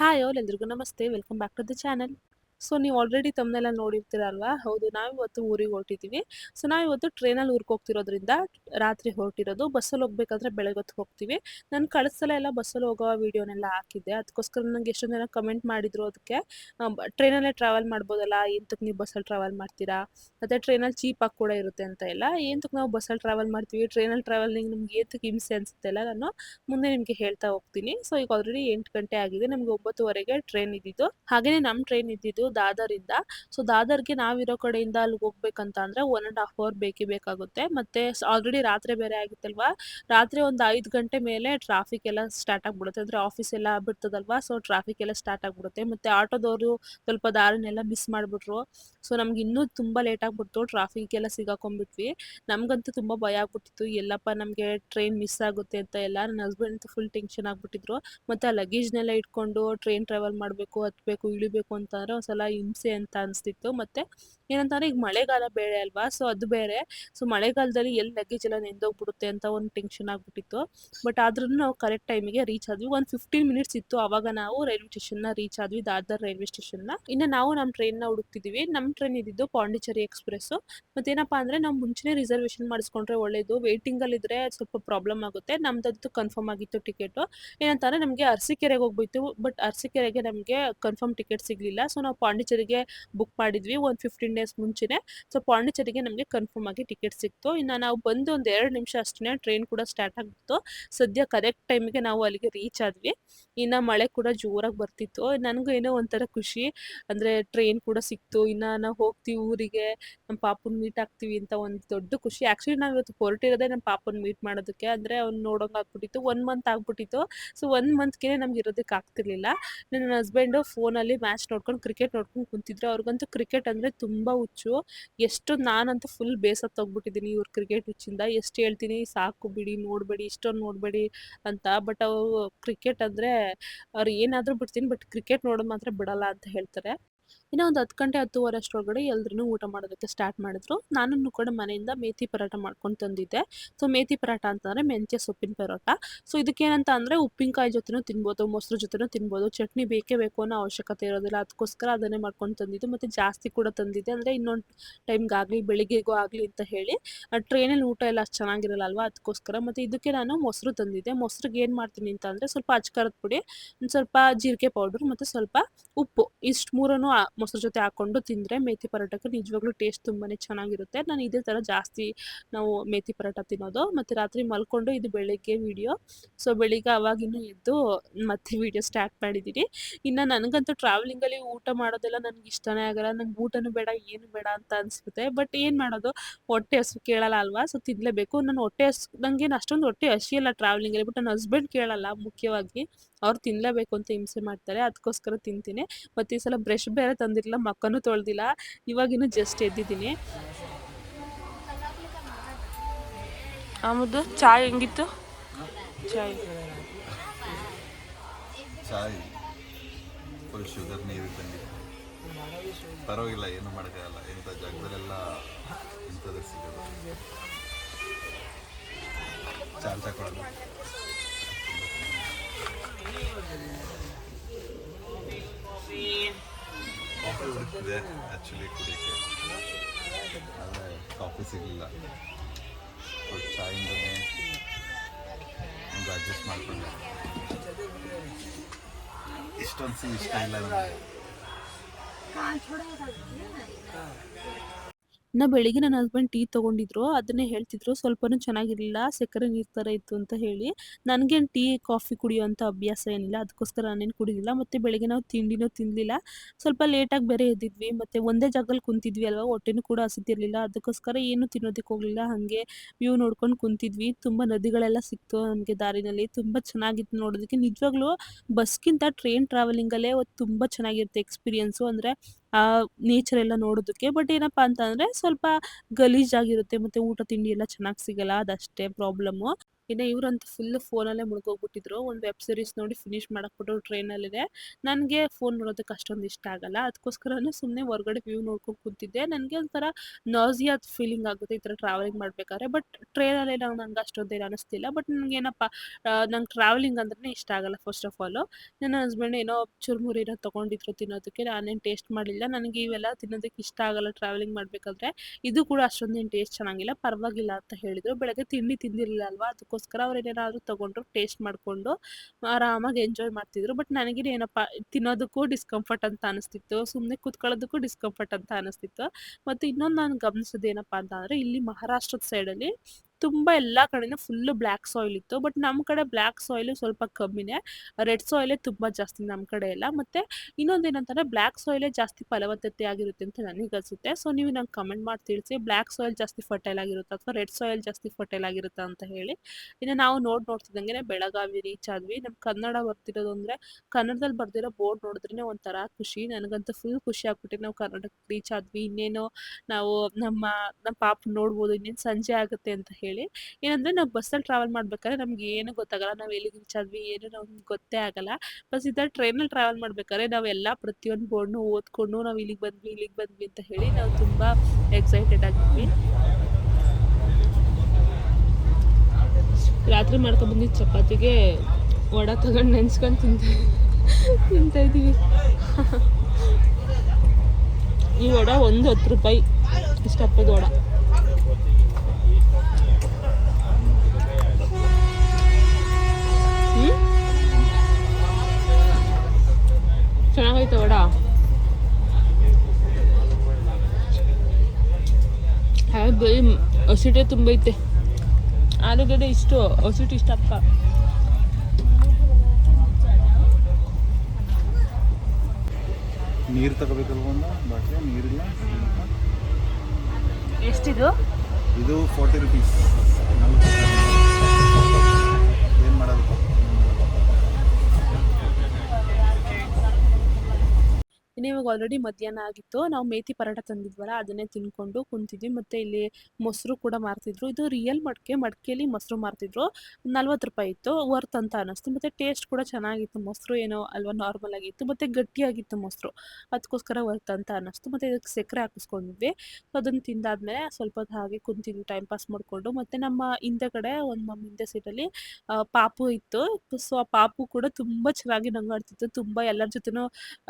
Hi all ಎಲ್ರಿಗೂ ನಮಸ್ತೆ welcome back to the channel so, ನೀವು ಆಲ್ರೆಡಿ ತಮ್ಮನೆಲ್ಲ ನೋಡಿರ್ತೀರಲ್ವಾ? ಹೌದು ನಾವಿವತ್ತು ಊರಿಗೆ ಹೊರಟಿದ್ದೀವಿ ಸೊ ನಾವಿವತ್ತು ಟ್ರೈನಲ್ಲಿ ಊರಿಗೆ ಹೋಗ್ತಿರೋದ್ರಿಂದ ರಾತ್ರಿ ಹೊರಟಿರೋದು. ಬಸ್ಸಲ್ಲಿ ಹೋಗ್ಬೇಕಾದ್ರೆ ಬೆಳಗ್ಗೆ ಹೋಗ್ತೀವಿ. ನಾನು ಕಳಿಸಲ್ಲ ಸಲ ಎಲ್ಲ ಬಸ್ಸಲ್ಲಿ ಹೋಗೋ ವೀಡಿಯೋನೆಲ್ಲ ಹಾಕಿದ್ದೆ. ಅದಕ್ಕೋಸ್ಕರ ನನಗೆ ಎಷ್ಟೊಂದು ಜನ ಕಮೆಂಟ್ ಮಾಡಿದ್ರು ಅದಕ್ಕೆ ಟ್ರೈನಲ್ಲೇ ಟ್ರಾವೆಲ್ ಮಾಡ್ಬೋದಲ್ಲ? ಎಂತಕ್ಕೆ ನೀವು ಬಸ್ಸಲ್ಲಿ ಟ್ರಾವೆಲ್ ಮಾಡ್ತೀರಾ? ಮತ್ತು ಟ್ರೈನಲ್ಲಿ ಚೀಪಾಗಿ ಕೂಡ ಇರುತ್ತೆ ಅಂತ ಎಲ್ಲ. ಎಂತಕ್ಕೆ ನಾವು ಬಸ್ಸಲ್ಲಿ ಟ್ರಾವೆಲ್ ಮಾಡ್ತೀವಿ? ಟ್ರೈನಲ್ಲಿ ಟ್ರಾವೆಲಿಂಗ್ ನಮ್ಗೆ ಏತಕ್ಕೆ ಹಿಂಸೆ ಅನಿಸುತ್ತೆಲ್ಲ ನಾನು ಮುಂದೆ ನಿಮಗೆ ಹೇಳ್ತಾ ಹೋಗ್ತೀನಿ. ಸೊ, ಈಗ ಆಲ್ರೆಡಿ ಎಂಟು ಗಂಟೆ ಆಗಿದೆ. ನಮಗೆ ಒಂಬತ್ತುವರೆಗೆ ಟ್ರೈನ್ ಇದ್ದಿದ್ದು. ಹಾಗೆಯೇ ನಮ್ಮ ಟ್ರೈನ್ ಇದ್ದಿದ್ದು ದಾದರಿಂದ. ಸೊ ದಾದರ್ಗೆ ನಾವಿರೋ ಕಡೆಯಿಂದ ಅಲ್ಲಿಗೆ ಹೋಗ್ಬೇಕಂತ ಅಂದ್ರೆ ಒನ್ ಅಂಡ್ ಹಾಫ್ ಅವರ್ ಬೇಕೇ ಬೇಕಾಗುತ್ತೆ. ಮತ್ತೆ ಆಲ್ರೆಡಿ ರಾತ್ರಿ ಬೇರೆ ಆಗಿತ್ತಲ್ವಾ? ರಾತ್ರಿ ಒಂದು ಐದು ಗಂಟೆ ಮೇಲೆ ಟ್ರಾಫಿಕ್ ಎಲ್ಲ ಸ್ಟಾರ್ಟ್ ಆಗ್ಬಿಡುತ್ತೆ. ಅಂದ್ರೆ ಆಫೀಸ್ ಎಲ್ಲ ಬಿಡ್ತದಲ್ವಾ? ಸೊ ಟ್ರಾಫಿಕ್ ಎಲ್ಲ ಸ್ಟಾರ್ಟ್ ಆಗ್ಬಿಡುತ್ತೆ. ಮತ್ತೆ ಆಟೋದವರು ಸ್ವಲ್ಪ ದಾರಿನೆಲ್ಲ ಮಿಸ್ ಮಾಡ್ಬಿಟ್ರು. ಸೊ ನಮ್ಗೆ ಇನ್ನೂ ತುಂಬಾ ಲೇಟ್ ಆಗ್ಬಿಡ್ತು. ಟ್ರಾಫಿಕ್ ಎಲ್ಲ ಸಿಗಾಕೊಂಡ್ಬಿಟ್ವಿ. ನಮ್ಗಂತೂ ತುಂಬಾ ಭಯ ಆಗ್ಬಿಟ್ಟಿತ್ತು. ಎಲ್ಲಪ್ಪ ನಮಗೆ ಟ್ರೈನ್ ಮಿಸ್ ಆಗುತ್ತೆ ಅಂತ ಎಲ್ಲ. ನನ್ನ ಹಸ್ಬೆಂಡ್ ಫುಲ್ ಟೆನ್ಷನ್ ಆಗ್ಬಿಟ್ಟಿದ್ರು. ಮತ್ತೆ ಆ ಲಗೇಜ್ನೆಲ್ಲ ಇಟ್ಕೊಂಡು ಟ್ರೈನ್ ಟ್ರಾವೆಲ್ ಮಾಡಬೇಕು, ಹತ್ಬೇಕು, ಇಳಿಬೇಕು ಅಂತಂದ್ರೆ ಒಂದ್ಸಲ ಹಿಂಸೆ ಅಂತ ಅನಿಸ್ತಿತ್ತು. ಮತ್ತೆ ಏನಂತಂದ್ರೆ ಈಗ ಮಳೆಗಾಲ ಬೇರೆ ಅಲ್ವಾ? ಸೊ ಅದು ಬೇರೆ. ಸೊ ಮಳೆಗಾಲದಲ್ಲಿ ಎಲ್ಲಿ ಲಗೇಜ್ ಎಲ್ಲ ನೆಂದೋಗ್ಬಿಡುತ್ತೆ ಅಂತ ಒಂದು ಟೆನ್ಷನ್ ಆಗ್ಬಿಟ್ಟಿತ್ತು. ಬಟ್ ಆದ್ರೂ ನಾವು ಕರೆಕ್ಟ್ ಟೈಮಿಗೆ ರೀಚ್ ಆದ್ವಿ. ಒಂದು ಫಿಫ್ಟೀನ್ ಮಿನಿಟ್ಸ್ ಇತ್ತು. ಅವಾಗ ನಾವು ರೈಲ್ವೆ ಸ್ಟೇಷನ್ನ ರೀಚ್ ಆದ್ವಿ. ದಾದರ್ ರೈಲ್ವೆ ಸ್ಟೇಷನ್ನ ಇನ್ನು ನಾವು ನಮ್ಮ ಟ್ರೈನ್ನ ಹುಡುಕ್ತಿದ್ವಿ. ನಮ್ಮ ಟ್ರೈನ್ ಇದ್ದಿದ್ದು ಪಾಂಡಿಚೇರಿ ಎಕ್ಸ್ಪ್ರೆಸ್ ಮತ್ತೇನಪ್ಪ ಅಂದ್ರೆ ನಾವು ಮುಂಚೆನೇ ರಿಸರ್ವೇಶನ್ ಮಾಡಿಸ್ಕೊಂಡ್ರೆ ಒಳ್ಳೇದು. ವೇಟಿಂಗ್ ಅಲ್ಲಿ ಇದ್ರೆ ಸ್ವಲ್ಪ ಪ್ರಾಬ್ಲಮ್ ಆಗುತ್ತೆ. ನಮ್ದದ್ದು ಕನ್ಫರ್ಮ್ ಆಗಿತ್ತು ಟಿಕೆಟ್ ಏನಂತಂದರೆ ನಮಗೆ ಅರಸೀಕೆರೆಗೆ ಹೋಗ್ಬಿತ್ತು ಬಟ್ ಅರಸೀಕೆರೆಗೆ ನಮಗೆ ಕನ್ಫರ್ಮ್ ಟಿಕೆಟ್ ಸಿಗ್ಲಿಲ್ಲ. ಸೊ ನಾವು ಪಾಂಡಿಚೇರಿಗೆ ಬುಕ್ ಮಾಡಿದ್ವಿ. ಒಂದು ಫಿಫ್ಟೀನ್ ಡೇಸ್ ಮುಂಚೆನೆ ಸೊ ಪಾಂಡಿಚೇರಿಗೆ ನಮಗೆ ಕನ್ಫರ್ಮ್ ಆಗಿ ಟಿಕೆಟ್ ಸಿಕ್ತು. ಇನ್ನು ನಾವು ಬಂದು ಒಂದು ಎರಡು ನಿಮಿಷ ಅಷ್ಟೇ ಟ್ರೈನ್ ಕೂಡ ಸ್ಟಾರ್ಟ್ ಆಗ್ಬಿಟ್ಟು ಸದ್ಯ ಕರೆಕ್ಟ್ ಟೈಮಿಗೆ ನಾವು ಅಲ್ಲಿಗೆ ರೀಚ್ ಆದ್ವಿ. ಇನ್ನು ಮಳೆ ಕೂಡ ಜೋರಾಗಿ ಬರ್ತಿತ್ತು. ನನಗೂ ಏನೋ ಒಂಥರ ಖುಷಿ. ಅಂದ್ರೆ ಟ್ರೈನ್ ಕೂಡ ಸಿಕ್ತು. ಇನ್ನು ನಾವು ಹೋಗ್ತೀವಿ ಊರಿಗೆ. ನಮ್ಮ ಪಾಪನ್ ಮೀಟ್ ಆಗ್ತೀವಿ ಅಂತ ಒಂದು ದೊಡ್ಡ ಖುಷಿ. ಆ್ಯಕ್ಚುಲಿ ನಾವು ಇವತ್ತು ಹೊರಟಿರೋದೇ ನಮ್ಮ ಪಾಪನ್ ಮೀಟ್ ಮಾಡೋದಕ್ಕೆ. ಅಂದರೆ ಅವ್ನು ನೋಡೋಂಗೆ ಆಗ್ಬಿಟ್ಟಿತ್ತು. ಒನ್ ಮಂತ್ ಆಗ್ಬಿಟ್ಟಿತ್ತು. ಸೊ ಒನ್ ಮಂತ್ಗೆ ನಮ್ಗೆ ಇರೋದಕ್ಕೆ ಆಗ್ತಿರ್ಲಿಲ್ಲ. ನನ್ನ ಹಸ್ಬೆಂಡು ಫೋನಲ್ಲಿ ಮ್ಯಾಚ್ ನೋಡ್ಕೊಂಡು ಕ್ರಿಕೆಟ್ ನೋಡ್ಕೊಂಡು ಕುಂತಿದ್ರು. ಅವ್ರಿಗಂತೂ ಕ್ರಿಕೆಟ್ ಅಂದರೆ ತುಂಬ ಹುಚ್ಚು. ಎಷ್ಟು ನಾನಂತೂ ಫುಲ್ ಬೇಸತ್ ಹೋಗ್ಬಿಟ್ಟಿದ್ದೀನಿ ಇವ್ರ ಕ್ರಿಕೆಟ್ ಹುಚ್ಚಿಂದ. ಎಷ್ಟು ಹೇಳ್ತೀನಿ, ಸಾಕು ಬಿಡಿ, ನೋಡ್ಬೇಡಿ, ಇಷ್ಟೊಂದು ನೋಡಬೇಡಿ ಅಂತ. ಬಟ್ ಅವರು ಕ್ರಿಕೆಟ್ ಅಂದ್ರೆ ಅವ್ರು ಏನಾದರೂ ಬಿಡ್ತೀನಿ ಬಟ್ ಕ್ರಿಕೆಟ್ ನೋಡೋದು ಮಾತ್ರ ಬಿಡಲ್ಲ ಅಂತ ಹೇಳ್ತಾರೆ. ಇನ್ನು ಒಂದು ಹತ್ತು ಗಂಟೆ, ಹತ್ತುವರೆ ಅಷ್ಟರೊಳಗಡೆ ಎಲ್ಲರೂ ಊಟ ಮಾಡೋದಕ್ಕೆ ಸ್ಟಾರ್ಟ್ ಮಾಡಿದ್ರು. ನಾನು ಕೂಡ ಮನೆಯಿಂದ ಮೇಥಿ ಪರೋಟ ಮಾಡ್ಕೊಂಡು ತಂದಿದ್ದೆ. ಸೊ ಮೇಥಿ ಪರೋಟ ಅಂತಂದರೆ ಮೆಂತ್ಯ ಸೊಪ್ಪಿನ ಪರೋಟ. ಸೊ ಇದಕ್ಕೇನಂತ ಅಂದರೆ ಉಪ್ಪಿನಕಾಯಿ ಜೊತೆನೂ ತಿನ್ಬೋದು, ಮೊಸರು ಜೊತೆನೂ ತಿನ್ಬೋದು. ಚಟ್ನಿ ಬೇಕೇ ಬೇಕು ಅನ್ನೋ ಅವಶ್ಯಕತೆ ಇರೋದಿಲ್ಲ. ಅದಕ್ಕೋಸ್ಕರ ಅದನ್ನೇ ಮಾಡ್ಕೊಂಡು ತಂದಿದ್ದು. ಮತ್ತು ಜಾಸ್ತಿ ಕೂಡ ತಂದಿದ್ದೆ. ಅಂದರೆ ಇನ್ನೊಂದು ಟೈಮ್ಗಾಗಲಿ ಬೆಳಿಗ್ಗೆಗೂ ಆಗಲಿ ಅಂತ ಹೇಳಿ. ಟ್ರೈನಲ್ಲಿ ಊಟ ಎಲ್ಲ ಅಷ್ಟು ಚೆನ್ನಾಗಿರಲ್ಲ ಅಲ್ವಾ ಅದಕ್ಕೋಸ್ಕರ. ಮತ್ತು ಇದಕ್ಕೆ ನಾನು ಮೊಸರು ತಂದಿದ್ದೆ. ಮೊಸರಿಗೆ ಏನು ಮಾಡ್ತೀನಿ ಅಂತ ಸ್ವಲ್ಪ ಅಚ್ಕಾರದ ಪುಡಿ, ಒಂದು ಸ್ವಲ್ಪ ಜೀರಿಗೆ ಪೌಡರ್ ಮತ್ತು ಸ್ವಲ್ಪ ಉಪ್ಪು. ಇಷ್ಟು ಮೂರನ್ನು ಮೊಸರು ಜೊತೆ ಹಾಕ್ಕೊಂಡು ತಿಂದರೆ ಮೇಥಿ ಪರೋಟಕ್ಕೆ ನಿಜವಾಗ್ಲೂ ಟೇಸ್ಟ್ ತುಂಬಾ ಚೆನ್ನಾಗಿರುತ್ತೆ. ನಾನು ಇದೇ ಥರ ಜಾಸ್ತಿ ನಾವು ಮೇಥಿ ಪರೋಟ ತಿನ್ನೋದು. ಮತ್ತು ರಾತ್ರಿ ಮಲ್ಕೊಂಡು ಇದು ಬೆಳಗ್ಗೆ ವಿಡಿಯೋ ಸೊ ಬೆಳಿಗ್ಗೆ ಅವಾಗಿನ್ನೂ ಎದ್ದು ಮತ್ತೆ ವಿಡಿಯೋ ಸ್ಟಾರ್ಟ್ ಮಾಡಿದ್ದೀನಿ ಇನ್ನು ನನಗಂತೂ ಟ್ರಾವೆಲಿಂಗಲ್ಲಿ ಊಟ ಮಾಡೋದೆಲ್ಲ ನನಗೆ ಇಷ್ಟನೇ ಆಗಲ್ಲ. ನಂಗೆ ಊಟನೂ ಬೇಡ, ಏನು ಬೇಡ ಅಂತ ಅನಿಸುತ್ತೆ ಬಟ್ ಏನು ಮಾಡೋದು? ಹೊಟ್ಟೆ ಹಸು ಕೇಳಲ್ಲ ಅಲ್ವಾ? ಸೊ ತಿನ್ನಲೇಬೇಕು ನಾನು ಹೊಟ್ಟೆ ಹಸು ನನಗೇನು ಅಷ್ಟೊಂದು ಹೊಟ್ಟೆ ಹಸಿಯಲ್ಲ ಟ್ರಾವೆಲಿಂಗಲ್ಲಿ ಬಟ್ ನನ್ನ ಹಸ್ಬೆಂಡ್ ಕೇಳಲ್ಲ ಮುಖ್ಯವಾಗಿ. ಅವ್ರು ತಿನ್ನಲೇಬೇಕು ಅಂತ ಹಿಂಸೆ ಮಾಡ್ತಾರೆ ಅದಕ್ಕೋಸ್ಕರ ತಿಂತೀನಿ. ಮತ್ತು ಈ ಸಲ ಬ್ರಷ್ ಬೇರೆ ತಂದಿರಲಿಲ್ಲ ಮಕ್ಕನೂ ತೊಳೆದಿಲ್ಲ. ಇವಾಗಿನೂ ಜಸ್ಟ್ ಎದ್ದಿದ್ದೀನಿ. ಆಮದು ಚಾಯ್ ಹೆಂಗಿತ್ತು? ಚಾಯ್. ಚಾಯ್ ಫುಲ್ ಶುಗರ್ ನೀರು ತಂದಿದೆ ಪರವಾಗಿಲ್ಲ ಏನು ಮಾಡೋಕ್ಕಾಗಲ್ಲ ಇಂಥ ಜಾಗದಲ್ಲೆಲ್ಲ ಇಂಥದ್ದು ಸಿಗೋದು. ಚಾರ್ಜ್ ತಗೊಳ್ಳೋದು ಕಾಫಿ ಹುಡುಕ್ತಿದೆ ಆ್ಯಕ್ಚುಲಿ ಕುಡಿಯೋಕ್ಕೆ ಆದರೆ ಕಾಫಿ ಸಿಗಲಿಲ್ಲ ಚಾಯಿಂದನೇ ಒಂದು ಅಡ್ಜಸ್ಟ್ ಮಾಡಿಕೊಂಡೆ ಇಷ್ಟೊಂದು ಸಿ ಇಷ್ಟ ಇಲ್ಲ ನನಗೆ ಇನ್ನು ಬೆಳಿಗ್ಗೆ ನನ್ನ ಹಸ್ಬೆಂಡ್ ಟೀ ತೊಗೊಂಡಿದ್ರು, ಅದನ್ನೇ ಹೇಳ್ತಿದ್ರು, ಸ್ವಲ್ಪನೂ ಚೆನ್ನಾಗಿರಲಿಲ್ಲ, ಸಕ್ಕರೆ ನೀರು ಥರ ಇತ್ತು ಅಂತ ಹೇಳಿ. ನನಗೇನು ಟೀ, ಕಾಫಿ ಕುಡಿಯೋವಂಥ ಅಭ್ಯಾಸ ಏನಿಲ್ಲ ಅದಕ್ಕೋಸ್ಕರ ನಾನೇನು ಕುಡಿದಿಲ್ಲ, ಮತ್ತು ಬೆಳಿಗ್ಗೆ ನಾವು ತಿಂಡಿನೂ ತಿನ್ನಲಿಲ್ಲ ಸ್ವಲ್ಪ ಲೇಟಾಗಿ ಬೇರೆ ಎದ್ದಿದ್ವಿ, ಮತ್ತು ಒಂದೇ ಜಾಗದಲ್ಲಿ ಕುಂತಿದ್ವಿ ಅಲ್ವಾ, ಹೊಟ್ಟೆನೂ ಕೂಡ ಹಸಿತಿರ್ಲಿಲ್ಲ, ಅದಕ್ಕೋಸ್ಕರ ಏನು ತಿನ್ನೋದಕ್ಕೆ ಹೋಗಲಿಲ್ಲ, ಹಾಗೆ ವ್ಯೂ ನೋಡ್ಕೊಂಡು ಕುಂತಿದ್ವಿ. ತುಂಬ ನದಿಗಳೆಲ್ಲ ಸಿಕ್ತು ನನಗೆ ದಾರಿನಲ್ಲಿ, ತುಂಬ ಚೆನ್ನಾಗಿತ್ತು ನೋಡೋದಕ್ಕೆ. ನಿಜವಾಗ್ಲೂ ಬಸ್ಗಿಂತ ಟ್ರೈನ್ ಟ್ರಾವೆಲಿಂಗಲ್ಲೇ ತುಂಬ ಚೆನ್ನಾಗಿರುತ್ತೆ ಎಕ್ಸ್ಪೀರಿಯೆನ್ಸು ಅಂದರೆ ನೇಚರ್ ಎಲ್ಲ ನೋಡೋದಕ್ಕೆ. ಬಟ್ ಏನಪ್ಪ ಅಂತಂದರೆ ಸ್ವಲ್ಪ ಗಲೀಜಾಗಿರುತ್ತೆ. ಮತ್ತು ಊಟ ತಿಂಡಿ ಎಲ್ಲ ಚೆನ್ನಾಗಿ ಸಿಗಲ್ಲ. ಅದಷ್ಟೇ ಪ್ರಾಬ್ಲಮ್ಮು ಇನ್ನು ಇವರಂತೂ ಫುಲ್ ಫೋನಲ್ಲೇ ಮುಳುಗೋಗ್ಬಿಟ್ಟಿದ್ರು. ಒಂದು ವೆಬ್ ಸೀರೀಸ್ ನೋಡಿ ಫಿನಿಶ್ ಮಾಡಕ್ಬಿಟ್ಟು ಟ್ರೈನಲ್ಲಿದೆ ನನಗೆ ಫೋನ್ ನೋಡೋದಕ್ಕೆ ಅಷ್ಟೊಂದು ಇಷ್ಟ ಆಗಲ್ಲ. ಅದಕ್ಕೋಸ್ಕರನೇ ಸುಮ್ಮನೆ ಹೊರಗಡೆ ವ್ಯೂ ನೋಡ್ಕೊಂಡು ಕೂತಿದ್ದೆ. ನನಗೆ ಒಂಥರ ನಾಸಿಯಾದ ಫೀಲಿಂಗ್ ಆಗುತ್ತೆ ಈ ಥರ ಟ್ರಾವೆಲಿಂಗ್ ಮಾಡಬೇಕಾದ್ರೆ. ಬಟ್ ಟ್ರೈನಲ್ಲಿ ನಾವು ನಂಗೆ ಅಷ್ಟೊಂದೇನು ಅನಿಸ್ತಿಲ್ಲ. ಬಟ್ ನನಗೇನಪ್ಪ ನಂಗೆ ಟ್ರಾವೆಲಿಂಗ್ ಅಂದ್ರೆ ಇಷ್ಟ ಆಗಲ್ಲ ಫಸ್ಟ್ ಆಫ್ ಆಲು ನನ್ನ ಹಸ್ಬೆಂಡ್ ಏನೋ ಚುರುಮುರಿ ಏನೋ ತೊಗೊಂಡಿದ್ರು ತಿನ್ನೋದಕ್ಕೆ. ನಾನೇನು ಟೇಸ್ಟ್ ಮಾಡಿಲ್ಲ. ನನಗೆ ಇವೆಲ್ಲ ತಿನ್ನೋದಕ್ಕೆ ಇಷ್ಟ ಆಗಲ್ಲ ಟ್ರಾವೆಲಿಂಗ್ ಮಾಡಬೇಕಾದ್ರೆ. ಇದು ಕೂಡ ಅಷ್ಟೊಂದೇನು ಟೇಸ್ಟ್ ಚೆನ್ನಾಗಿಲ್ಲ. ಪರವಾಗಿಲ್ಲ ಅಂತ ಹೇಳಿದರು. ಬೆಳಗ್ಗೆ ತಿಂಡಿ ತಿಂದಿರಲಿಲ್ಲ ಅಲ್ವಾ? ಅದಕ್ಕೋಸ್ಕರ ಅವ್ರು ಏನಾದ್ರು ತೊಗೊಂಡ್ರು ಟೇಸ್ಟ್ ಮಾಡಿಕೊಂಡು ಆರಾಮಾಗಿ ಎಂಜಾಯ್ ಮಾಡ್ತಿದ್ರು. ಬಟ್ ನನಗೆ ಏನಪ್ಪ, ತಿನ್ನೋದಕ್ಕೂ ಡಿಸ್ಕಂಫರ್ಟ್ ಅಂತ ಅನಿಸ್ತಿತ್ತು. ಸುಮ್ಮನೆ ಕೂತ್ಕೊಳ್ಳೋದಕ್ಕೂ ಡಿಸ್ಕಂಫರ್ಟ್ ಅಂತ ಅನಿಸ್ತಿತ್ತು. ಮತ್ತು ಇನ್ನೊಂದು ನಾನು ಗಮನಿಸೋದು ಏನಪ್ಪ ಅಂತ ಇಲ್ಲಿ ಮಹಾರಾಷ್ಟ್ರದ ಸೈಡಲ್ಲಿ ತುಂಬ ಎಲ್ಲ ಕಡೆನೂ ಫುಲ್ಲು ಬ್ಲ್ಯಾಕ್ ಸಾಯಿಲ್ ಇತ್ತು. ಬಟ್ ನಮ್ಮ ಕಡೆ ಬ್ಲ್ಯಾಕ್ ಸಾಯಿಲ್ ಸ್ವಲ್ಪ ಕಮ್ಮಿನೇ. ರೆಡ್ ಸಾಯಿಲೇ ತುಂಬ ಜಾಸ್ತಿ ನಮ್ಮ ಕಡೆ ಎಲ್ಲ. ಮತ್ತೆ ಇನ್ನೊಂದೇನಂತಂದ್ರೆ ಬ್ಲಾಕ್ ಸಾಯಿಲೇ ಜಾಸ್ತಿ ಫಲವತ್ತತೆ ಆಗಿರುತ್ತೆ ಅಂತ ನನಗೆ ಅನಿಸುತ್ತೆ. ಸೊ ನೀವು ನಂಗೆ ಕಮೆಂಟ್ ಮಾಡಿ ತಿಳಿಸಿ ಬ್ಲ್ಯಾಕ್ ಸಾಯಿಲ್ ಜಾಸ್ತಿ ಫರ್ಟೈಲ್ ಆಗಿರುತ್ತೆ ಅಥವಾ ರೆಡ್ ಸಾಯಿಲ್ ಜಾಸ್ತಿ ಫರ್ಟೈಲ್ ಆಗಿರುತ್ತಾ ಅಂತ ಹೇಳಿ. ಇನ್ನು ನಾವು ನೋಡಿ ನೋಡ್ತಿದ್ದಂಗೆ ಬೆಳಗಾವಿ ರೀಚ್ ಆದ್ವಿ ನಮ್ಮ ಕನ್ನಡ ಬರ್ತಿರೋದು ಅಂದರೆ ಕನ್ನಡದಲ್ಲಿ ಬರ್ದಿರೋ ಬೋರ್ಡ್ ನೋಡಿದ್ರೆ ಒಂಥರ ಖುಷಿ. ನನಗಂತೂ ಫುಲ್ ಖುಷಿ ಆಗ್ಬಿಟ್ಟು ನಾವು ಕರ್ನಾಟಕ ರೀಚ್ ಆದ್ವಿ ಇನ್ನೇನು ನಾವು ನಮ್ಮ ನಮ್ಮ ಪಾಪ ನೋಡ್ಬೋದು, ಇನ್ನೇನು ಸಂಜೆ ಆಗುತ್ತೆ ಅಂತ ಹೇಳಿ. ಏನಂದರೆ ನಾವು ಬಸ್ಸಲ್ಲಿ ಟ್ರಾವೆಲ್ ಮಾಡ್ಬೇಕಾದ್ರೆ ನಮ್ಗೆ ಏನು ಗೊತ್ತಾಗಲ್ಲ. ನಾವು ಎಲ್ಲಿಗೆ ರೀಚ್ ಆದ್ವಿ, ಏನು ನಮ್ಗೆ ಗೊತ್ತೇ ಆಗಲ್ಲ. ಬಸ್ ಟ್ರೈನ್ ಟ್ರೈನಲ್ಲಿ ಟ್ರಾವೆಲ್ ಮಾಡ್ಬೇಕಾದ್ರೆ ನಾವೆಲ್ಲ ಪ್ರತಿಯೊಂದು ಬೋರ್ಡ್ನು ಓದ್ಕೊಂಡು ನಾವು ಇಲ್ಲಿಗೆ ಬಂದ್ವಿ ಇಲ್ಲಿಗೆ ಬಂದ್ವಿ ಅಂತ ಹೇಳಿ ನಾವು ತುಂಬಾ ಎಕ್ಸೈಟೆಡ್ ಆಗಿದ್ವಿ. ರಾತ್ರಿ ಮಾಡ್ಕೊ ಬಂದಿದ್ದು ಚಪಾತಿಗೆ ವಡ ತಗೊಂಡು ನೆನ್ಸ್ಕೊಂಡು ತಿಂತ ಇದ್ದೀವಿ. ಈ ವಡ ಒಂದು ಹತ್ತು ರೂಪಾಯಿ, ಇಷ್ಟಪ್ಪದ ವಡ. ಚೆನ್ನಾಗೈತೆ ವಡ. ಹಾಗೆ ಬರೀ ಹಸಿಟೆ ತುಂಬೈತೆ. ಆಲೂಗಡ್ಡೆ ಇಷ್ಟು ಹಸಿಟ್ಟು ಇಷ್ಟಪ್ಪ ನೀರು ತಗೋಬೇಕಲ್ವ ಒಂದು ಬಾಟ್ಲಿ ನೀರಿಲ್ಲ ಎಷ್ಟಿದು? ಇದು ಫೋರ್ಟಿ ರುಪೀಸ್ ಏನು ಮಾಡೋದು ಇನ್ನು ಇವಾಗ ಆಲ್ರೆಡಿ ಮಧ್ಯಾಹ್ನ ಆಗಿತ್ತು. ನಾವು ಮೇಥಿ ಪರೋಟ ತಂದಿದ್ವಲ್ಲ, ಅದನ್ನೇ ತಿನ್ಕೊಂಡು ಕುಂತಿದ್ವಿ. ಮತ್ತು ಇಲ್ಲಿ ಮೊಸರು ಕೂಡ ಮಾರ್ತಿದ್ರು. ಇದು ರಿಯಲ್ ಮಡಕೆ ಮಡಕೆಯಲ್ಲಿ ಮೊಸರು ಮಾರ್ತಿದ್ರು. ನಲ್ವತ್ತು ರೂಪಾಯಿ ಇತ್ತು. ವರ್ತ್ ಅಂತ ಅನ್ನಿಸ್ತು. ಮತ್ತು ಟೇಸ್ಟ್ ಕೂಡ ಚೆನ್ನಾಗಿತ್ತು. ಮೊಸರು ಏನೋ ಅಲ್ವಾ ನಾರ್ಮಲ್ ಆಗಿತ್ತು. ಮತ್ತು ಗಟ್ಟಿಯಾಗಿತ್ತು ಮೊಸರು. ಅದಕ್ಕೋಸ್ಕರ ವರ್ತ್ ಅಂತ ಅನ್ನಿಸ್ತು. ಮತ್ತು ಇದಕ್ಕೆ ಸಕ್ಕರೆ ಹಾಕಿಸ್ಕೊಂಡಿದ್ವಿ. ಸೊ ಅದನ್ನು ತಿಂದಾದ್ಮೇಲೆ ಸ್ವಲ್ಪ ಹೊತ್ತು ಹಾಗೆ ಕುಂತಿದ್ವಿ ಟೈಮ್ ಪಾಸ್ ಮಾಡಿಕೊಂಡು. ಮತ್ತು ನಮ್ಮ ಹಿಂದೆ ಕಡೆ ಒಂದು ನಮ್ಮ ಹಿಂದೆ ಸೀಟಲ್ಲಿ ಪಾಪು ಇತ್ತು. ಸೊ ಆ ಪಾಪು ಕೂಡ ತುಂಬ ಚೆನ್ನಾಗಿ ನಂಗಾಡ್ತಿತ್ತು. ತುಂಬ ಎಲ್ಲರ ಜೊತೆನೂ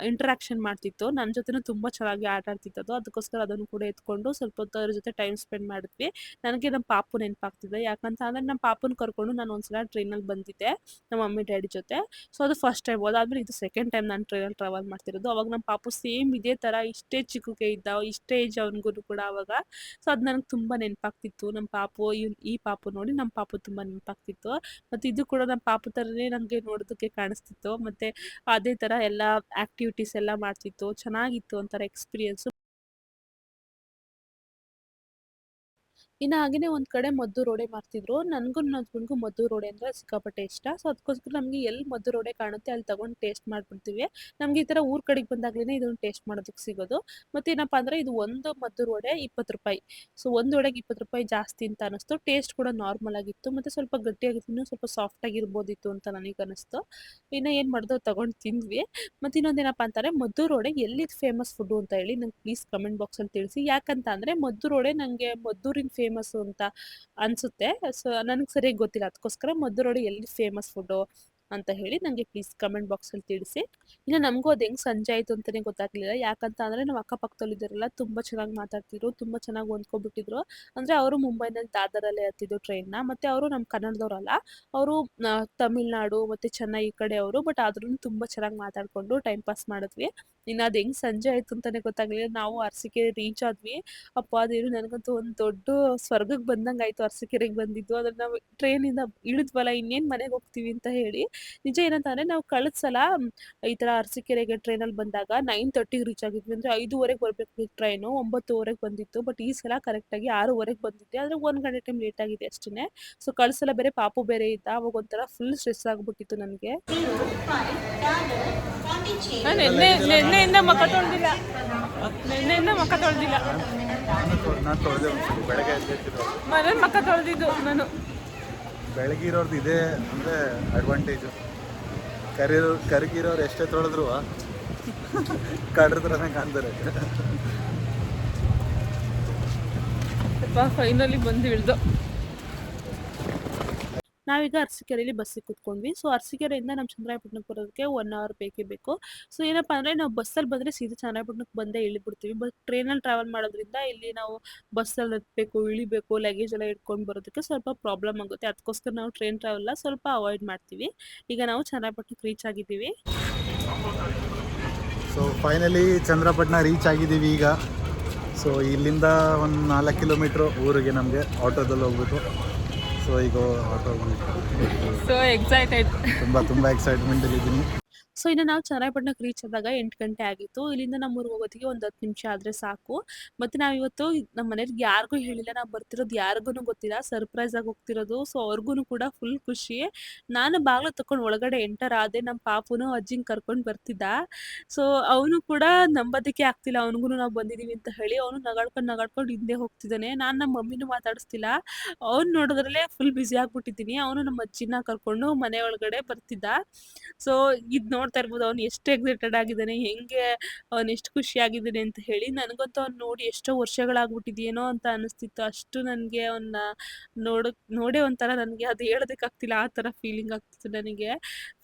ಇಂಟ್ರಾಕ್ಷನ್ ಮಾಡ್ತಿತ್ತು ನನ್ನ ಜೊತೆನೂ ತುಂಬ ಚೆನ್ನಾಗಿ ಆಟ ಆಡ್ತಿತ್ತು ಅದು ಅದಕ್ಕೋಸ್ಕರ ಅದನ್ನು ಕೂಡ ಎತ್ಕೊಂಡು ಸ್ವಲ್ಪ ಹೊತ್ತು ಅದ್ರ ಜೊತೆ ಟೈಮ್ ಸ್ಪೆಂಡ್ ಮಾಡಿದ್ವಿ. ನನಗೆ ನಮ್ಮ ಪಾಪು ನೆನಪಾಗ್ತಿದೆ. ಯಾಕಂತ ಅಂದ್ರೆ ನಮ್ಮ ಪಾಪನ ಕರ್ಕೊಂಡು ನಾನು ಒಂದ್ಸಲ ಟ್ರೈನಲ್ಲಿ ಬಂದಿದ್ದೆ ನಮ್ಮ ಮಮ್ಮಿ, ಡ್ಯಾಡಿ ಜೊತೆ. ಸೊ ಅದು ಫಸ್ಟ್ ಟೈಮ್ ಅದಾದ್ಮೇಲೆ ಇದು ಸೆಕೆಂಡ್ ಟೈಮ್ ನಾನು ಟ್ರೈನಲ್ಲಿ ಟ್ರಾವೆಲ್ ಮಾಡ್ತಿರೋದು. ಅವಾಗ ನಮ್ಮ ಪಾಪು ಸೇಮ್ ಇದೇ ತರ ಇಷ್ಟೇ ಚಿಕ್ಕಗೆ ಇದ್ದ, ಇಷ್ಟೇ ಏಜ್ ಅವನಿಗೂ ಕೂಡ ಅವಾಗ. ಸೊ ಅದು ನನಗೆ ತುಂಬಾ ನೆನಪಾಗ್ತಿತ್ತು. ನಮ್ಮ ಪಾಪು ಈ ಪಾಪು ನೋಡಿ ನಮ್ಮ ಪಾಪು ತುಂಬಾ ನೆನಪಾಗ್ತಿತ್ತು. ಮತ್ತೆ ಇದು ಕೂಡ ನಮ್ಮ ಪಾಪು ತರನೇ ನನಗೆ ನೋಡೋದಕ್ಕೆ ಕಾಣಿಸ್ತಿತ್ತು. ಮತ್ತೆ ಅದೇ ಥರ ಎಲ್ಲ ಆ್ಯಕ್ಟಿವಿಟೀಸ್ ಎಲ್ಲ ಮಾಡ್ತಿತ್ತು ಚೆನ್ನಾಗಿತ್ತು ಒಂಥರ ಎಕ್ಸ್ಪೀರಿಯೆನ್ಸು ಇನ್ನು ಹಾಗೆಯೇ ಒಂದು ಕಡೆ ಮದ್ದು ರೋಡೆ ಮಾರ್ತಿದ್ರು. ನನಗೂ ಹಸ್ಬೆಂಡ್ಗೂ ಮದ್ದು ರೋಡೆ ಅಂದ್ರೆ ಸಿಕ್ಕಾಪಟ್ಟೆ ಇಷ್ಟ. ಸೊ ಅದಕ್ಕೋಸ್ಕರ ನಮಗೆ ಎಲ್ಲಿ ಮದ್ದು ರೋಡೆ ಕಾಣುತ್ತೆ ಅಲ್ಲಿ ತಗೊಂಡು ಟೇಸ್ಟ್ ಮಾಡ್ಬಿಡ್ತೀವಿ. ನಮಗೆ ಈ ತರ ಊರ ಕಡೆಗೆ ಬಂದಾಗಲೇ ಇದನ್ನ ಟೇಸ್ಟ್ ಮಾಡೋದಕ್ಕೆ ಸಿಗೋದು. ಮತ್ತೆ ಏನಪ್ಪಾ ಅಂದ್ರೆ ಇದು ಒಂದು ಮದ್ದು ರೋಡೆ ಇಪ್ಪತ್ತು ರೂಪಾಯಿ. ಸೊ ಒಂದು ವಡೆಗೆ ಇಪ್ಪತ್ತು ರೂಪಾಯಿ ಜಾಸ್ತಿ ಅಂತ ಅನಿಸ್ತು. ಟೇಸ್ಟ್ ಕೂಡ ನಾರ್ಮಲ್ ಆಗಿತ್ತು. ಮತ್ತೆ ಸ್ವಲ್ಪ ಗಟ್ಟಿಯಾಗಿತ್ತು. ಇನ್ನೂ ಸ್ವಲ್ಪ ಸಾಫ್ಟ್ ಆಗಿರ್ಬೋದಿತ್ತು ಅಂತ ನನಗೆ ಅನಿಸ್ತು. ಇನ್ನ ಏನ್ ಮಾಡ್ದು ತಗೊಂಡು ತಿಂದ್ವಿ. ಮತ್ತು ಇನ್ನೊಂದೇನಪ್ಪ ಅಂತಾರೆ, ಮದ್ದು ರೋಡೆ ಎಲ್ಲಿದು ಫೇಮಸ್ ಫುಡ್ ಅಂತ ಹೇಳಿ ನಂಗೆ ಪ್ಲೀಸ್ ಕಮೆಂಟ್ ಬಾಕ್ಸಲ್ಲಿ ತಿಳಿಸಿ. ಯಾಕಂತ ಅಂದ್ರೆ ಮದ್ದು ರೋಡೆ ನನಗೆ ಮದ್ದೂರಿನ ಫೇಮಸ್ಸು ಅಂತ ಅನ್ಸುತ್ತೆ. ಸೊ ನನಗೆ ಸರಿಯಾಗಿ ಗೊತ್ತಿಲ್ಲ. ಅದಕ್ಕೋಸ್ಕರ ಮದ್ದೂರು ಎಲ್ಲಿ ಫೇಮಸ್ ಫುಡ್ಡು ಅಂತ ಹೇಳಿ ನನಗೆ ಪ್ಲೀಸ್ ಕಮೆಂಟ್ ಬಾಕ್ಸಲ್ಲಿ ತಿಳಿಸಿ. ಇನ್ನು ನಮಗೂ ಅದು ಹೆಂಗ್ ಸಂಜೆ ಆಯ್ತು ಅಂತಲೇ ಗೊತ್ತಾಗಲಿಲ್ಲ. ಯಾಕಂತ ಅಂದರೆ ನಮ್ಮ ಅಕ್ಕಪಕ್ಕದಲ್ಲಿದ್ದರೆಲ್ಲ ತುಂಬ ಚೆನ್ನಾಗಿ ಮಾತಾಡ್ತಿದ್ರು, ತುಂಬ ಚೆನ್ನಾಗಿ ಹೊಂದ್ಕೊಬಿಟ್ಟಿದ್ರು. ಅಂದರೆ ಅವರು ಮುಂಬೈನಲ್ಲಿ ದಾದರಲ್ಲೇ ಹತ್ತಿದ್ರು ಟ್ರೈನ್ನ ಮತ್ತು ಅವರು ನಮ್ಮ ಕನ್ನಡದವರಲ್ಲ ಅವರು ತಮಿಳ್ನಾಡು, ಮತ್ತು ಚೆನ್ನೈ ಈ ಕಡೆ ಅವರು. ಬಟ್ ಆದ್ರೂ ತುಂಬ ಚೆನ್ನಾಗಿ ಮಾತಾಡಿಕೊಂಡು ಟೈಮ್ ಪಾಸ್ ಮಾಡಿದ್ವಿ. ಇನ್ನು ಅದು ಹೆಂಗೆ ಸಂಜೆ ಆಯ್ತು ಅಂತಲೇ ಗೊತ್ತಾಗ್ಲಿಲ್ಲ. ನಾವು ಅರಸಿಕೆ ರೀಚ್ ಆದ್ವಿ. ಅಪ್ಪ ಅದೇನು ನನಗಂತೂ ಒಂದು ದೊಡ್ಡ ಸ್ವರ್ಗಕ್ಕೆ ಬಂದಂಗೆ ಆಯಿತು ಅರಸಿಕೆರೆಗೆ ಬಂದಿದ್ದು. ಅಂದ್ರೆ ನಾವು ಟ್ರೈನಿಂದ ಇಳಿದ್ವಲ್ಲ, ಇನ್ನೇನು ಮನೆಗೆ ಹೋಗ್ತೀವಿ ಅಂತ ಹೇಳಿ. ನಿಜ ಏನಂತಂದರೆ ನಾವು ಕಳೆದ ಸಲ ಈ ಥರ ಅರಸೀಕೆರೆಗೆ ಟ್ರೈನಲ್ಲಿ ಬಂದಾಗ ನೈನ್ ತರ್ಟಿಗೆ ರೀಚ್ ಆಗಿದ್ವಿ. ಅಂದ್ರೆ ಐದೂವರೆಗೆ ಬರಬೇಕು ಟ್ರೈನು ಒಂಬತ್ತುವರೆಗೆ ಬಂದಿತ್ತು. ಬಟ್ ಈ ಸಲ ಕರೆಕ್ಟಾಗಿ ಆರೂವರೆಗೆ ಬಂದಿದ್ದೆ. ಆದ್ರೆ ಒಂದ್ ಗಂಟೆ ಟೈಮ್ ಲೇಟ್ ಆಗಿದೆ ಅಷ್ಟೇ ಸೊ ಕಳೆದ ಸಲ ಬೇರೆ ಪಾಪು ಬೇರೆ ಇದ್ದ. ಅವಾಗ ಒಂಥರ ಫುಲ್ ಸ್ಟ್ರೆಸ್ ಆಗಿಬಿಟ್ಟಿತ್ತು ನನಗೆ. ನಿನ್ನೆಯಿಂದ ಮಕ್ಕ ತೊಳೆದಿಲ್ಲ. ನಿನ್ನೆಯಿಂದ ಮಕ್ಕ ತೊಳೆದಿಲ್ಲ. ನಾನು ಮಕ್ಕ ತೊಳೆದಿದ್ದು ನಾನು. ಬೆಳಗಿರೋರ್ದು ಇದೇ ಅಂದರೆ ಅಡ್ವಾಂಟೇಜು ಕರಿರೋ ಕರಿಗಿರೋರು ಎಷ್ಟೇ ತೊಳೆದ್ರು ಕಡ್ರ ಥರನೇ ಕಾಣ್ತಾರೆ. ಫೈನಲಿ ಬಂದು ಇಳ್ದು. ನಾವೀಗ ಅರಸೀಕೆರೆಯಲ್ಲಿ ಬಸ್ಸಿಗೆ ಕೂತ್ಕೊಂಡ್ವಿ. ಸೊ ಅರಸೀಕೆರೆಯಿಂದ ನಮ್ಮ ಚಂದ್ರಾಯಪಟ್ಟಣಕ್ಕೆ ಬರೋದಕ್ಕೆ ಒನ್ ಅವರ್ ಬೇಕೇ ಬೇಕು. ಸೊ ಏನಪ್ಪ ಅಂದರೆ ನಾವು ಬಸ್ಸಲ್ಲಿ ಬಂದರೆ ಸೀದಾ ಚಂದ್ರಾಯಪಟ್ಟಣಕ್ಕೆ ಬಂದೇ ಇಳಿಬಿಡ್ತೀವಿ. ಬಟ್ ಟ್ರೈನಲ್ಲಿ ಟ್ರಾವೆಲ್ ಮಾಡೋದ್ರಿಂದ ಇಲ್ಲಿ ನಾವು ಬಸ್ಸಲ್ಲಿ ಹತ್ತಬೇಕು ಇಳಿಬೇಕು ಲಗೇಜ್ ಎಲ್ಲ ಇಟ್ಕೊಂಡು ಬರೋದಕ್ಕೆ ಸ್ವಲ್ಪ ಪ್ರಾಬ್ಲಮ್ ಆಗುತ್ತೆ. ಅದಕ್ಕೋಸ್ಕರ ನಾವು ಟ್ರೈನ್ ಟ್ರಾವೆಲ್ನ ಸ್ವಲ್ಪ ಅವಾಯ್ಡ್ ಮಾಡ್ತೀವಿ. ಈಗ ನಾವು ಚಂದ್ರಾಯಪಟ್ಟಣಕ್ಕೆ ರೀಚ್ ಆಗಿದ್ದೀವಿ. ಸೊ ಫೈನಲಿ ಚಂದ್ರಪಟ್ಟಣ ರೀಚ್ ಆಗಿದ್ದೀವಿ ಈಗ. ಸೊ ಇಲ್ಲಿಂದ ಒಂದು ನಾಲ್ಕು ಕಿಲೋಮೀಟ್ರ್ ಊರಿಗೆ ನಮಗೆ ಆಟೋದಲ್ಲಿ ಹೋಗ್ಬೇಕು ಸೊ ಈಗ ಆಟೋ ಸೊ ಎಕ್ಸೈಟೆಡ್ ತುಂಬ ತುಂಬ ಎಕ್ಸೈಟ್ಮೆಂಟಲ್ಲಿ ಇದ್ದೀನಿ. ಸೊ ಇನ್ನು ನಾವು ಚನ್ನರಾಯಪಟ್ಟಣಕ್ಕೆ ರೀಚ್ ಆದಾಗ ಎಂಟು ಗಂಟೆ ಆಗಿತ್ತು. ಇಲ್ಲಿಂದ ನಮ್ಮ ಹೋಗೋದಿಗೆ ಒಂದು ಹತ್ತು ನಿಮಿಷ ಆದರೆ ಸಾಕು. ಮತ್ತು ನಾವಿವತ್ತು ನಮ್ಮ ಮನೆಯವ್ರಿಗೆ ಯಾರಿಗೂ ಹೇಳಿಲ್ಲ, ನಾವು ಬರ್ತಿರೋದು ಯಾರಿಗೂ ಗೊತ್ತಿಲ್ಲ. ಸರ್ಪ್ರೈಸ್ ಆಗಿ ಹೋಗ್ತಿರೋದು. ಸೊ ಅವ್ರಿಗೂ ಕೂಡ ಫುಲ್ ಖುಷಿ. ನಾನು ಬಾಗಿಲು ತಕೊಂಡು ಒಳಗಡೆ ಎಂಟರ್ ಆದೆ. ನಮ್ಮ ಪಾಪುನು ಅಜ್ಜಿಂಗ್ ಕರ್ಕೊಂಡು ಬರ್ತಿದ್ದ. ಸೊ ಅವನು ಕೂಡ ನಂಬೋದಕ್ಕೆ ಆಗ್ತಿಲ್ಲ. ಅವನಿಗೂ ನಾವು ಬಂದಿದ್ದೀವಿ ಅಂತ ಹೇಳಿ ಅವನು ನಗಾಡ್ಕೊಂಡು ನಗಾಡ್ಕೊಂಡು ಹಿಂದೆ ಹೋಗ್ತಿದ್ದಾನೆ. ನಾನು ನಮ್ಮ ಮಮ್ಮಿನೂ ಮಾತಾಡಿಸ್ತಿಲ್ಲ. ಅವ್ನು ನೋಡಿದ್ರಲ್ಲೇ ಫುಲ್ ಬ್ಯುಸಿ ಆಗ್ಬಿಟ್ಟಿದ್ದೀನಿ. ಅವನು ನಮ್ಮ ಅಜ್ಜಿನ ಕರ್ಕೊಂಡು ಮನೆ ಒಳಗಡೆ ಬರ್ತಿದ್ದ. ಸೊ ಇದು ನೋಡ್ತಾ ಇರ್ಬೋದು, ಅವ್ನು ಎಷ್ಟು ಎಕ್ಸೈಟೆಡ್ ಆಗಿದ್ದಾನೆ, ಹೆಂಗೆ ಅವ್ನು ಎಷ್ಟು ಖುಷಿಯಾಗಿದ್ದಾನೆ ಅಂತ ಹೇಳಿ ನನಗಂತೂ ಅವ್ನು ನೋಡಿ ಎಷ್ಟೋ ವರ್ಷಗಳಾಗ್ಬಿಟ್ಟಿದೆಯೇನೋ ಅಂತ ಅನಿಸ್ತಿತ್ತು. ಅಷ್ಟು ನನಗೆ ಅವನ್ನ ನೋಡಕ್ ನೋಡೇ ಒಂಥರ ನನಗೆ ಅದು ಹೇಳೋದಕ್ಕಾಗ್ತಿಲ್ಲ, ಆ ಥರ ಫೀಲಿಂಗ್ ಆಗ್ತಿತ್ತು ನನಗೆ.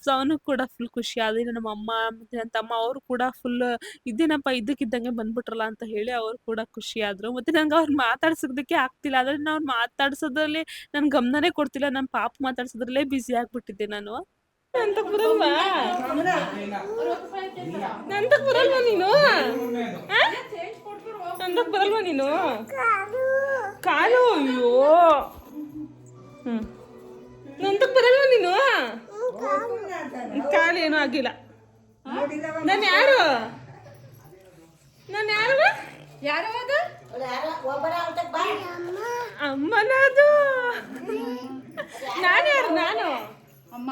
ಸೊ ಅವನು ಕೂಡ ಫುಲ್ ಖುಷಿ. ಆದರೆ ನಮ್ಮ ಅಮ್ಮ ಮತ್ತು ನನ್ನ ತಮ್ಮ ಅವರು ಕೂಡ ಫುಲ್ ಇದೇನಪ್ಪ ಇದ್ದಕ್ಕಿದ್ದಂಗೆ ಬಂದ್ಬಿಟ್ರಲ್ಲ ಅಂತ ಹೇಳಿ ಅವರು ಕೂಡ ಖುಷಿ ಆದರು. ಮತ್ತು ನನಗೆ ಅವ್ರು ಮಾತಾಡ್ಸೋದಕ್ಕೆ ಆಗ್ತಿಲ್ಲ. ಆದರೆ ನಾನು ಮಾತಾಡ್ಸೋದ್ರಲ್ಲಿ ನನ್ನ ಗಮನನೇ ಕೊಡ್ತಿಲ್ಲ. ನನ್ನ ಪಾಪ ಮಾತಾಡ್ಸೋದ್ರಲ್ಲೇ ಬ್ಯುಸಿ ಆಗ್ಬಿಟ್ಟಿದ್ದೆ ನಾನು. ಅಂತ ಬರಲ್ವಾ ಬರಲ್ವ ನೀನು? ನಂದಕ್ಕೆ ಬರಲ್ವಾ ನೀನು? ಕಾಲು ಅಯ್ಯೋ. ಹ್ಮ್. ನಂದಕ್ ಬರಲ್ವಾ ನೀನು? ಕಾಲು ಏನೂ ಆಗಿಲ್ಲ. ನಾನು ಯಾರು? ನಾನು ಯಾರು ಯಾರು ಅದು? ಅಮ್ಮನದು. ನಾನು ಯಾರು? ನಾನು? ಅಮ್ಮ.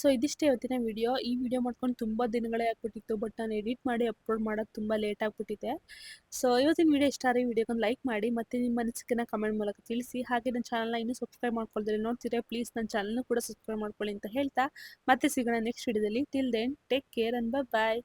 ಸೊ ಇದಿಷ್ಟೇ ಇವತ್ತಿನ ವಿಡಿಯೋ. ಈ ವಿಡಿಯೋ ಮಾಡ್ಕೊಂಡು ತುಂಬ ದಿನಗಳೇ ಆಗ್ಬಿಟ್ಟಿತ್ತು ಬಟ್ ನಾನು ಎಡಿಟ್ ಮಾಡಿ ಅಪ್ಲೋಡ್ ಮಾಡೋದು ತುಂಬ ಲೇಟ್ ಆಗಿಬಿಟ್ಟಿದೆ. ಸೊ ಇವತ್ತಿನ ವಿಡಿಯೋ ಇಷ್ಟ ಆದರೆ ವಿಡಿಯೋಗೊಂದು ಲೈಕ್ ಮಾಡಿ, ಮತ್ತು ನಿಮ್ಮ ಅನಿಸಿಕೆನ ಕಮೆಂಟ್ ಮೂಲಕ ತಿಳಿಸಿ. ಹಾಗೆ ನನ್ನ ಚಾನಲ್ನ ಇನ್ನೂ ಸಬ್ಸ್ಕ್ರೈಬ್ ಮಾಡ್ಕೊಳ್ತಾರೆ ನೋಡ್ತೀರಾ ಪ್ಲೀಸ್ ನನ್ನ ಚಾನಲ್ನ ಕೂಡ ಸಬ್ಸ್ಕ್ರೈಬ್ ಮಾಡ್ಕೊಳ್ಳಿ ಅಂತ ಹೇಳ್ತಾ. ಮತ್ತೆ ಸಿಗೋಣ ನೆಕ್ಸ್ಟ್ ವಿಡಿಯೋದಲ್ಲಿ till then take care and bye